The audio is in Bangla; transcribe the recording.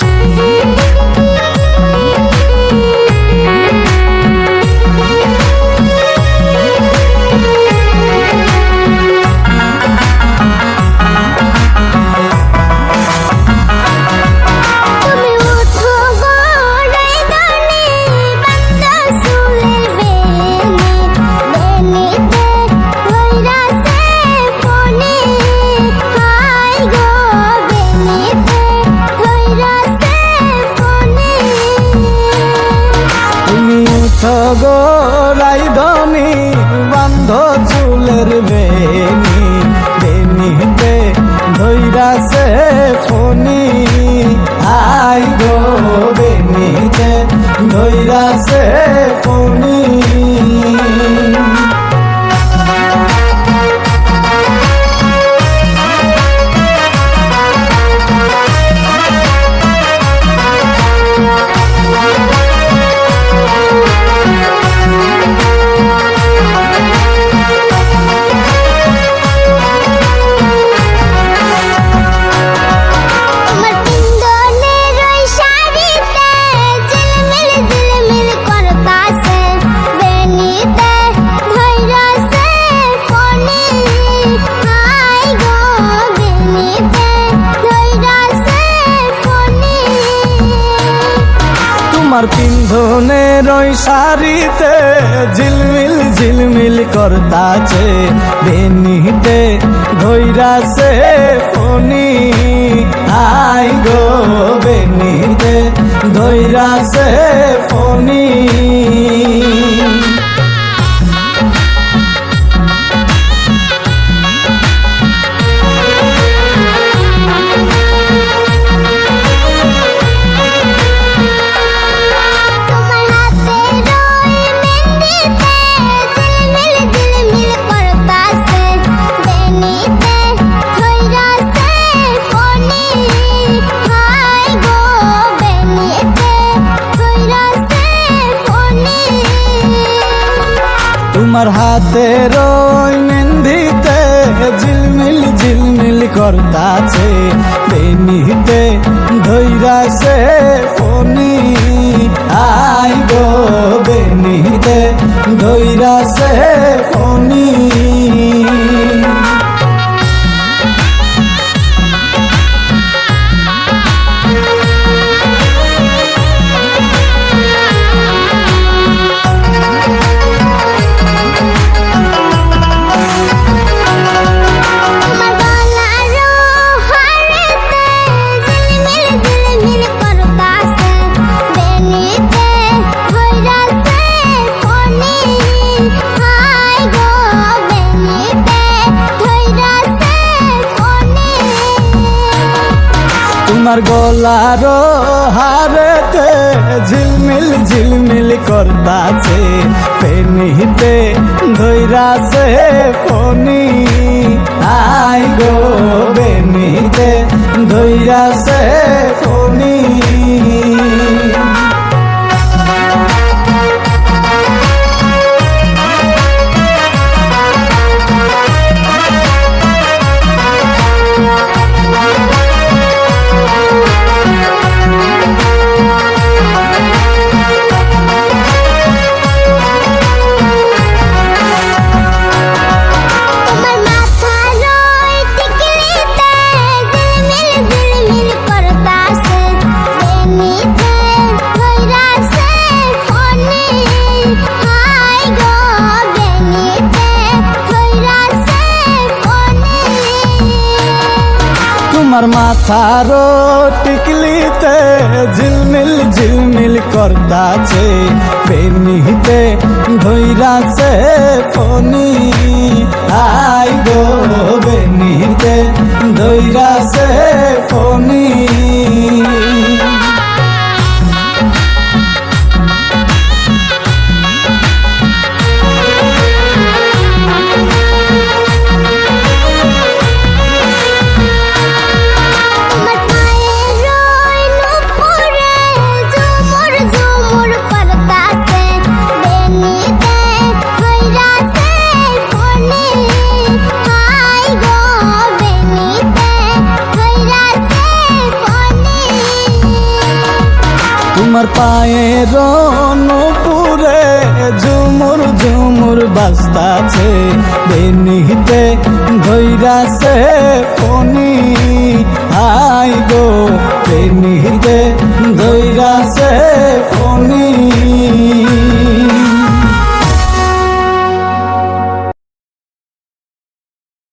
Yeah. তুমি উঠো গোড়াই ধনি, বান্ধ চুলের বেনি বেনিতে ধৈরাছে ফনি আই গো বেনিতে ধৈরাছে ফনি তোমার পিন্ধনের ওই শাড়িতে, ঝিলমিল ঝিলমিল করতাছে বেনিতে, ধৈরাছে ফনি আই গো বেনিতে, ধৈরাছে ফনি তোমার হাতের ওই মেহেন্দিতে ঝিলমিল ঝিলমিল করতাছে। বেনিতে ধৈরাছে ফনি তোমার গলার হারেতে ঝিলমিল ঝিলমিল করতাছে পেনিতে ধৈরাছে ফনি আই গো বেনিতে ধৈরাছে তোমার মাথার টিকলিতে ঝিলমিল ঝিলমিল করতাছে। পেনিতে ধৈরাছে ফনি আই গো বেনিতে ধৈরাছে আমার পায়ের নুপুরে ঝুমুর ঝুমুর বাস্তাছে বেনিতে ধৈরাছে ফনি হাই গো